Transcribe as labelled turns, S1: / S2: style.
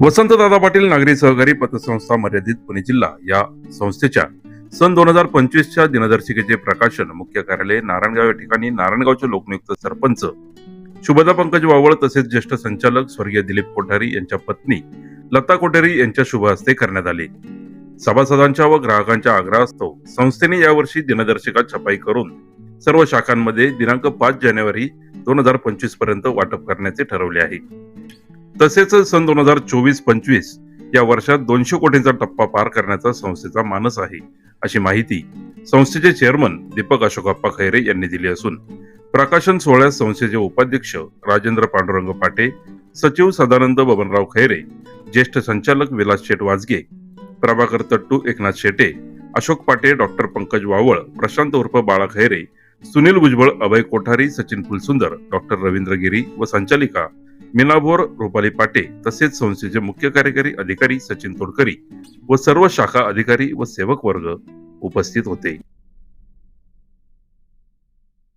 S1: वसंतदादा पाटील नागरी सहकारी पतसंस्था मर्यादित पुणे जिल्हा या संस्थेच्या सन दोन हजार पंचवीसच्या दिनदर्शिकेचे प्रकाशन. मुख्य कार्यालय नारायणगाव या ठिकाणी नारायणगावचे लोकनियुक्त सरपंच शुभदा पंकज वावळ तसेच ज्येष्ठ संचालक स्वर्गीय दिलीप कोठारी यांच्या पत्नी लता कोठारी यांच्या शुभ हस्ते करण्यात आले. सभासदांच्या व ग्राहकांच्या आग्रहास्तव संस्थेने यावर्षी दिनदर्शिका छपाई करून सर्व शाखांमध्ये दिनांक पाच जानेवारी दोन हजार पंचवीसपर्यंत वाटप करण्याचे ठरवले आहे. तसेच सन दोन हजार चोवीस पंचवीस या वर्षात दोनशे कोटींचा टप्पा पार करण्याचा संस्थेचा मानस आहे अशी माहिती संस्थेचे चेअरमन दीपक अशोकप्पा खैरे यांनी दिली असून प्रकाशन सोहळ्यात संस्थेचे उपाध्यक्ष राजेंद्र पांडुरंग पाटे सचिव सदानंद बबनराव खैरे ज्येष्ठ संचालक विलास शेठ वाजगे प्रभाकर तट्टू एकनाथ शेटे अशोक पाटे डॉक्टर पंकज वावळ प्रशांत उर्फ बाळा खैरे सुनील भुजबळ अभय कोठारी सचिन फुलसुंदर डॉक्टर रवींद्र गिरी व संचालिका मिनाभोर रुपाली पाटे तसेच संस्थेचे मुख्य कार्यकारी अधिकारी सचिन तोडकरी व सर्व शाखा अधिकारी व सेवक वर्ग उपस्थित होते.